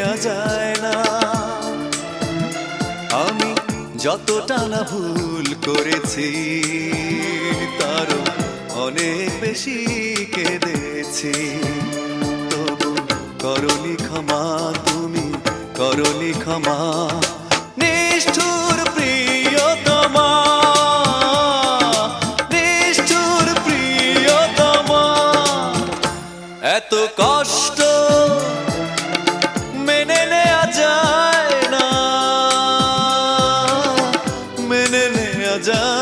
দেয়া যায় না। আমি যতটা না ভুল করেছি তার অনেক বেশি কেঁদেছি। তবু করলি ক্ষমা, তুমি করলি ক্ষমা। নিষ্ঠুর প্রিয়তমা নিষ্ঠুর প্রিয়তমা। এত কষ্ট done.